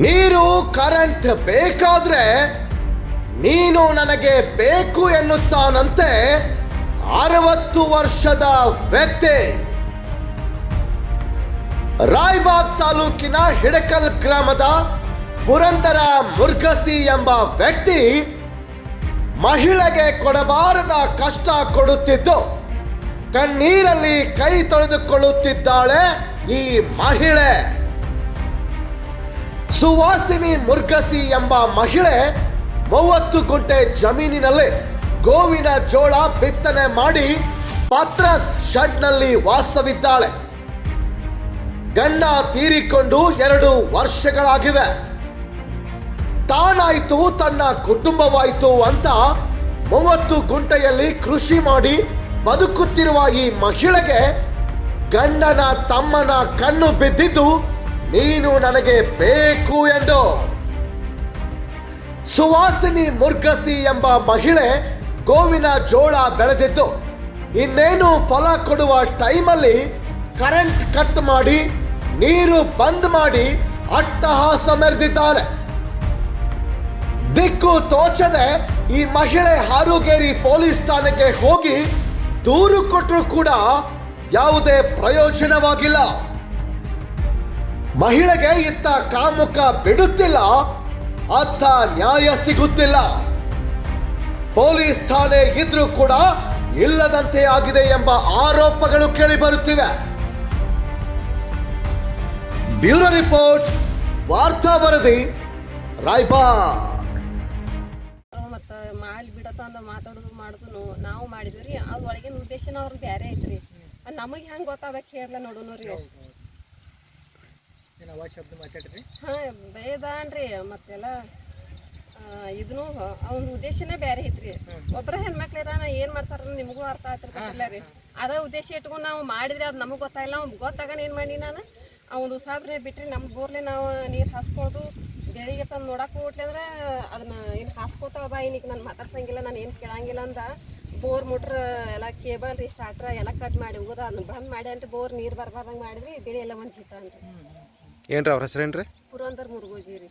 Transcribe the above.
ನೀರು ಕರೆಂಟ್ ಬೇಕಾದ್ರೆ ನೀನು ನನಗೆ ಬೇಕು ಎನ್ನುತ್ತಾನಂತೆ ಅರವತ್ತು ವರ್ಷದ ವ್ಯಕ್ತಿ. ರಾಯ್ಬಾಗ್ ತಾಲೂಕಿನ ಹಿಡಕಲ್ ಗ್ರಾಮದ ಪುರಂದರ ಮುರ್ಗಸಿ ಎಂಬ ವ್ಯಕ್ತಿ ಮಹಿಳೆಗೆ ಕೊಡಬಾರದ ಕಷ್ಟ ಕೊಡುತ್ತಿದ್ದು. ಕಣ್ಣೀರಲ್ಲಿ ಕೈ ತೊಳೆದುಕೊಳ್ಳುತ್ತಿದ್ದಾಳೆ ಈ ಮಹಿಳೆ. ಸುವಾಸಿನಿ ಮುರ್ಗಸಿ ಎಂಬ ಮಹಿಳೆ ಮೂವತ್ತು ಗುಂಟೆ ಜಮೀನಿನಲ್ಲಿ ಗೋವಿನ ಜೋಳ ಬಿತ್ತನೆ ಮಾಡಿ ಪತ್ರ ಶೆಡ್ನಲ್ಲಿ ವಾಸವಿದ್ದಾಳೆ. ಗಂಡ ತೀರಿಕೊಂಡು ಎರಡು ವರ್ಷಗಳಾಗಿವೆ. ತಾನಾಯ್ತು ತನ್ನ ಕುಟುಂಬವಾಯಿತು ಅಂತ ಮೂವತ್ತು ಗುಂಟೆಯಲ್ಲಿ ಕೃಷಿ ಮಾಡಿ ಬದುಕುತ್ತಿರುವ ಈ ಮಹಿಳೆಗೆ ಗಂಡನ ತಮ್ಮನ ಕಣ್ಣು ಬಿದ್ದಿದ್ದು, ನೀನು ನನಗೆ ಬೇಕು ಎಂದು. ಸುವಾಸಿನಿ ಮುರ್ಗಸಿ ಎಂಬ ಮಹಿಳೆ ಗೋವಿನ ಜೋಳ ಬೆಳೆದಿದ್ದು, ಇನ್ನೇನು ಫಲ ಕೊಡುವ ಟೈಮಲ್ಲಿ ಕರೆಂಟ್ ಕಟ್ ಮಾಡಿ, ನೀರು ಬಂದ್ ಮಾಡಿ ಅಟ್ಟಹಾಸ ಮೆರೆದಿದ್ದಾನೆ ದಿಕ್ಕು ತೋಚದೆ ಈ ಮಹಿಳೆ ಹಾರುಗೇರಿ ಪೊಲೀಸ್ ಠಾಣೆಗೆ ಹೋಗಿ ದೂರು ಕೊಟ್ಟರೂ ಕೂಡ ಯಾವುದೇ ಪ್ರಯೋಜನವಾಗಿಲ್ಲ. ಮಹಿಳೆಗೆ ಇತ್ತ ಕಾಮುಕ ಬಿಡುತ್ತಿಲ್ಲ ಅತ್ತ ನ್ಯಾಯ ಸಿಗುತ್ತಿಲ್ಲ. ಪೊಲೀಸ್ ಠಾಣೆ ಇದ್ರೂ ಕೂಡ ಇಲ್ಲದಂತೆ ಆಗಿದೆ ಎಂಬ ಆರೋಪಗಳು ಕೇಳಿ ಬರುತ್ತಿವೆ ಬ್ಯೂರೋ ರಿಪೋರ್ಟ್, ವಾರ್ತಾ ವರದಿ, ರಾಯ್ಬಾಗ್. ಮಾಡೋದು ನಾವು ಮಾಡಿದ್ವಿ ರೀ. ಅದು ಒಳಗಿನ ಉದ್ದೇಶನ ಅವ್ರ ಬೇರೆ ಐತ್ರಿ. ನಮಗೆ ಹೆಂಗೆ ಗೊತ್ತಾಗಬೇಕು ಹೇಳಲ್ಲ ನೋಡೋನು ರೀ. ಹಾಂ ಬೇದಾನ್ರಿ ಮತ್ತೆಲ್ಲ ಇದನ್ನು ಅವನ ಉದ್ದೇಶನೇ ಬೇರೆ ಐತ್ರಿ. ಒಬ್ಬರ ಇದಾನ ಏನು ಮಾಡ್ತಾರ ನಿಮಗೂ ಅರ್ಥ ಆಗ್ತಿರ್ಬೇಕಿಲ್ಲ ರೀ ಅದ ಉದ್ದೇಶ ಇಟ್ಕೊಂಡು ನಾವು ಮಾಡಿದ್ರೆ ಅದು ನಮಗೆ ಗೊತ್ತಾಗಿಲ್ಲ ಅವ್ನು ಗೊತ್ತಾಗನ ಏನು ಮಾಡಿ ನಾನು? ಅವ್ನು ಉಸಾಬ್ರೆ ಬಿಟ್ರಿ ನಮ್ಮ ಬೋರ್ಲೆ ನಾವು ನೀರು ಹಾಸ್ಕೊಳ್ಳೋದು ಬೆಳಿಗ್ಗೆ ತಂದು ನೋಡಕ್ಕೆ ಹೋಗ್ಲಿ ಅಂದ್ರೆ ಅದನ್ನ ಏನು ಹಾಸ್ಕೋತಾವ ಬಾ ಈಗ ನಾನು ಮಾತಾಡ್ಸಂಗಿಲ್ಲ ನಾನು ಏನು ಕೇಳಂಗಿಲ್ಲ ಅಂದ. ಬೋರ್ ಮುಟ್ರ ಎಲ್ಲ ಕೇಬಲ್ ರೀ ಸ್ಟಾರ್ಟ್ರ ಎಲ್ಲ ಕಟ್ ಮಾಡಿ ಹೋಗೋದ. ಅದನ್ನ ಬಂದ್ ಮಾಡಿ ಅಂತ ಬೋರ್ ನೀರು ಬರ್ಬಾರ್ದಂಗೆ ಮಾಡಿದ್ರಿ ಬೆಳೆ ಎಲ್ಲ ಒಂದು ಜಿತ ಅನ್ರಿ ಏನ್ರಿ ಅವ್ರ ಹೆಸರೇನ್ರಿ? ಪುರಂದರ್ ಮುರುಗೋಜಿ ರೀ.